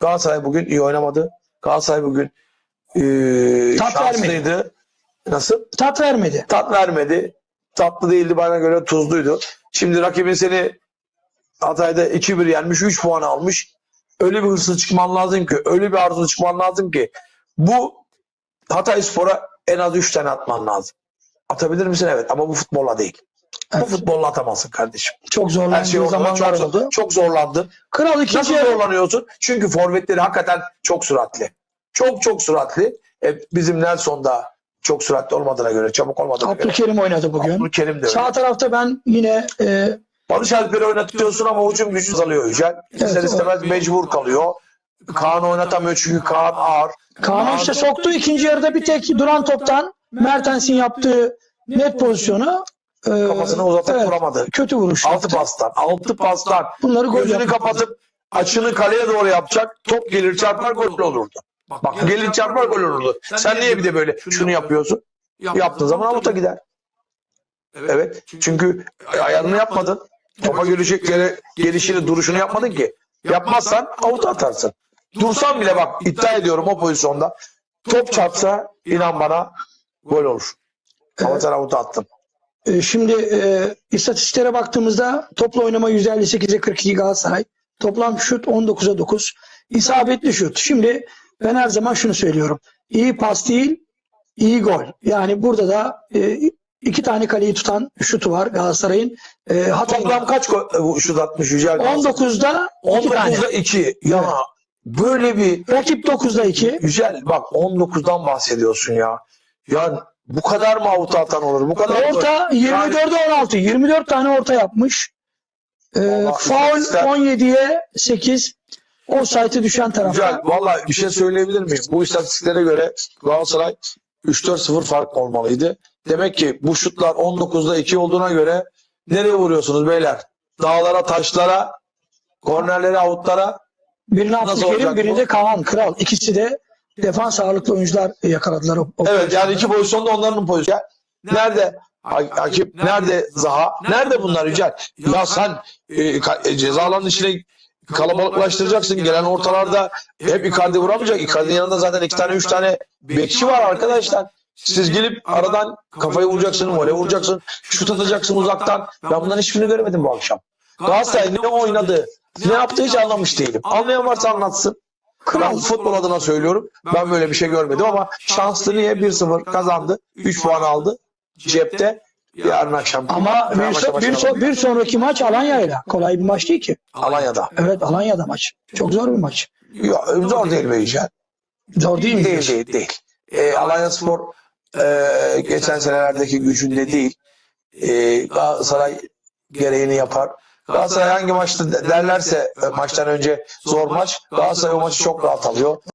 Galatasaray bugün iyi oynamadı. Galatasaray bugün e, Tat şanslıydı. Nasıl? Tat vermedi. Tat vermedi. Tatlı değildi bana göre tuzluydu. Şimdi rakibin seni Hatay'da 2-1 yenmiş 3 puan almış. Öyle bir hırslı çıkman lazım ki, öyle bir arzu çıkman lazım ki bu Hatay Spor'a en az 3 tane atman lazım. Atabilir misin? Evet ama bu futbolla değil. Bu Evet. futbolla atamazsın kardeşim. Çok Her zorlandığı şey ortada. zamanlar Çok, oldu. çok zorlandın. Kral ikinci Nasıl yarı zorlanıyorsun? Çünkü forvetleri hakikaten çok süratli. Çok çok süratli. E, bizim Nelson da çok süratli olmadığına göre, çabuk olmadığına göre. Abdülkerim oynadı bugün. Abdülkerim de öyle. Sağ tarafta ben yine e, Barış Alper'i oynatıyorsun ama hücum gücü azalıyor Yücel. İster Evet, istemez mecbur kalıyor. Kaan oynatamıyor çünkü Kaan ağır. Kaan'ı işte soktu. İkinci yarıda bir tek duran toptan Mertens'in yaptığı net pozisyonu e, Kafasını uzatıp evet, vuramadı. Kötü vuruş. Altı pastan. Altı pastan. Bunları gol Gözünü yaptı. kapatıp açını kaleye doğru yapacak. Top gelir çarpar gol olurdu. Bak gelir çarpar gol olurdu. Sen niye bir de böyle şunu yapıyorsun? Yaptığın zaman avuta gider. Evet. Çünkü ayarını yapmadın. Topa gelecek yere gelişini, duruşunu yapmadın ki. Yapmazsan avuta atarsın. Dursan bile bak iddia ediyorum o pozisyonda. Top çarpsa inan bana gol olur. Ama sen avuta attın. E, şimdi e, istatistiklere baktığımızda topla oynama %58'e 42 Galatasaray. Toplam şut 19'a 9. İsabetli şut. Şimdi ben her zaman şunu söylüyorum. İyi pas değil, iyi gol. Yani burada da e, iki tane kaleyi tutan şutu var Galatasaray'ın. E, Hatay Toplam kaç e, şut atmış Yücel? 19'da 2 tane. 19'da 2. Ya böyle bir Rakip 9'da 2. Yücel bak 19'dan bahsediyorsun ya. Ya bu kadar mı avuta atan olur? Bu kadar? Orta 24'e 16. 24 tane orta yapmış. E, Vallahi faul istatistikler- 17'ye 8. Offside'e düşen tarafta. Güzel. Valla bir şey söyleyebilir miyim? Bu istatistiklere göre Galatasaray 3-4-0 fark olmalıydı. Demek ki bu şutlar 19'da 2 olduğuna göre nereye vuruyorsunuz beyler? Dağlara, taşlara, kornerlere, avutlara. Birini Abdülkerim, olacak birini de Kaan Kral. İkisi de defans ağırlıklı oyuncular yakaladılar. O, o Evet yani iki pozisyonda onların pozisyonu. Nerede? Ha- Hakim nerede Zaha? Nerede bunlar Yücel? Ya sen e, e, ceza alanının içine kalabalıklaştıracaksın. Gelen ortalarda hep Icardi vuramayacak. Icardi'nin yanında zaten iki tane üç tane bekçi var arkadaşlar. Siz gelip aradan kafayı vuracaksın, voley vuracaksın, şut atacaksın uzaktan. Ben bunların hiçbirini göremedim bu akşam. Galatasaray ne oynadı, ne yaptı hiç anlamış değilim. Anlayan varsa anlatsın. Ben futbol adına söylüyorum. Ben böyle bir şey görmedim ama şanslı niye 1-0 kazandı. 3 puan aldı. Cepte yarın akşam. Ama bir, so- bir, so- bir sonraki maç Alanya'yla. Kolay bir maç değil ki. Alanya'da. Evet Alanya'da maç. Çok zor bir maç. Ya, zor değil be Yücel. Zor değil mi? Değil değil değil. E, Alanya Spor e, geçen senelerdeki gücünde değil. E, Galatasaray gereğini yapar. Galatasaray hangi maçta derlerse maçtan önce zor maç. Galatasaray o maçı çok rahat alıyor.